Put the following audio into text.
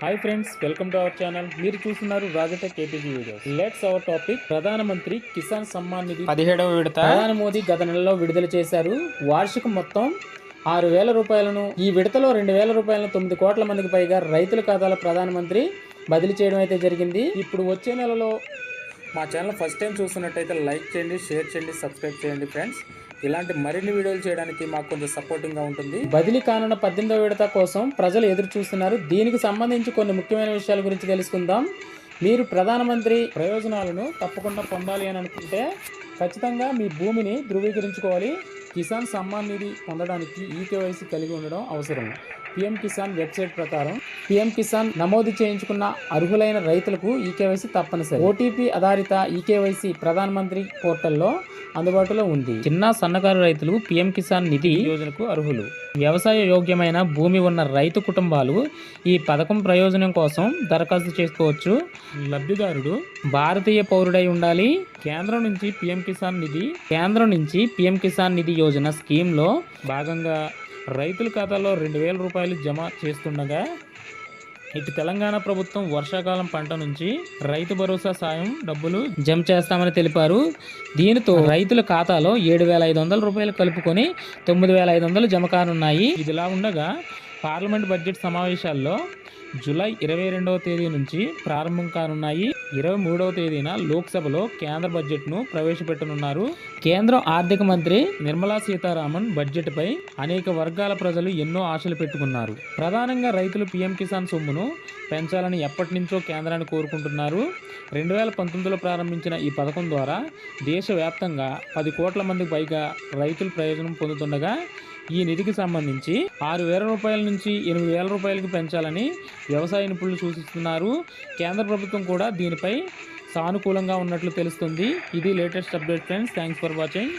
Hi friends welcome to our channel మీరు చూస్తున్నారు రాజటెక్ APG videos let's our topic Pradhan Mantri Kisan Samman నిధి. పదిహేడవ విడత. ప్రధాని మోదీ గత నెలలో విడుదల చేశారు. వార్షిక మొత్తం ఆరు వేల రూపాయలను. ఈ విడతలో రెండు వేల రూపాయలను తొమ్మిది కోట్ల మందికి పైగా రైతుల ఖాతాలో ప్రధానమంత్రి బదిలీ చేయడం అయితే జరిగింది. ఇప్పుడు వచ్చే నెలలో మా ఛానల్ ఫస్ట్ టైం చూస్తున్నట్టయితే లైక్ చేయండి షేర్ చేయండి సబ్స్క్రైబ్ చేయండి ఫ్రెండ్స్ ఇలాంటి మరిన్ని వీడియోలు చేయడానికి మాకు కొంచెం సపోర్టింగ్గా ఉంటుంది. బదిలీ కానున్న పద్దెనిమిదవ విడత కోసం ప్రజలు ఎదురు చూస్తున్నారు. దీనికి సంబంధించి కొన్ని ముఖ్యమైన విషయాల గురించి తెలుసుకుందాం. మీరు ప్రధానమంత్రి ప్రయోజనాలను తప్పకుండా పొందాలి అని అనుకుంటే ఖచ్చితంగా మీ భూమిని ధృవీకరించుకోవాలి. కిసాన్ సమ్మాన్ నిధి పొందడానికి ఈకేవైసీ కలిగి ఉండడం అవసరం. పిఎం కిసాన్ వెబ్సైట్ ప్రకారం పిఎం కిసాన్ నమోదు చేయించుకున్న అర్హులైన రైతులకు ఈకేవైసీ తప్పనిసరి. ఓటీపీ ఆధారిత ఈకేవైసీ ప్రధానమంత్రి పోర్టల్లో అందుబాటులో ఉంది. చిన్న సన్నకారు రైతులు పిఎం కిసాన్ నిధి యోజనకు అర్హులు. వ్యవసాయ యోగ్యమైన భూమి ఉన్న రైతు కుటుంబాలు ఈ పథకం ప్రయోజనం కోసం దరఖాస్తు చేసుకోవచ్చు. లబ్ధిదారుడు భారతీయ పౌరుడై ఉండాలి. కేంద్రం నుంచి పిఎం కిసాన్ నిధి కేంద్రం నుంచి పిఎం కిసాన్ నిధి యోజన స్కీమ్లో భాగంగా రైతుల ఖాతాలో రెండు వేల రూపాయలు జమ చేస్తుండగా ఇటు తెలంగాణ ప్రభుత్వం వర్షాకాలం పంట నుంచి రైతు భరోసా సాయం డబ్బులు జమ చేస్తామని తెలిపారు. దీనితో రైతుల ఖాతాలో ఏడు వేల ఐదు వందల రూపాయలు కలుపుకొని తొమ్మిది వేల ఐదు వందలు జమ కానున్నాయి. ఇదిలా ఉండగా పార్లమెంట్ బడ్జెట్ సమావేశాల్లో జూలై ఇరవై రెండవ తేదీ నుంచి ప్రారంభం కానున్నాయి. ఇరవై మూడవ తేదీన లోక్సభలో కేంద్ర బడ్జెట్ను ప్రవేశపెట్టనున్నారు. కేంద్ర ఆర్థిక మంత్రి నిర్మలా సీతారామన్ బడ్జెట్పై అనేక వర్గాల ప్రజలు ఎన్నో ఆశలు పెట్టుకున్నారు. ప్రధానంగా రైతులు పీఎం కిసాన్ సొమ్మును పెంచాలని ఎప్పటి నుంచో కేంద్రాన్ని కోరుకుంటున్నారు. రెండు వేల పంతొమ్మిదిలో ప్రారంభించిన ఈ పథకం ద్వారా దేశవ్యాప్తంగా పది కోట్ల మందికి పైగా రైతులు ప్రయోజనం పొందుతుండగా ఈ నిధికి సంబంధించి ఆరు వేల రూపాయల నుంచి ఎనిమిది వేల రూపాయలకు పెంచాలని వ్యవసాయ నిపుణులు సూచిస్తున్నారు. కేంద్ర ప్రభుత్వం కూడా దీనిపై సానుకూలంగా ఉన్నట్లు తెలుస్తుంది. ఇది latest update friends. Thanks for watching.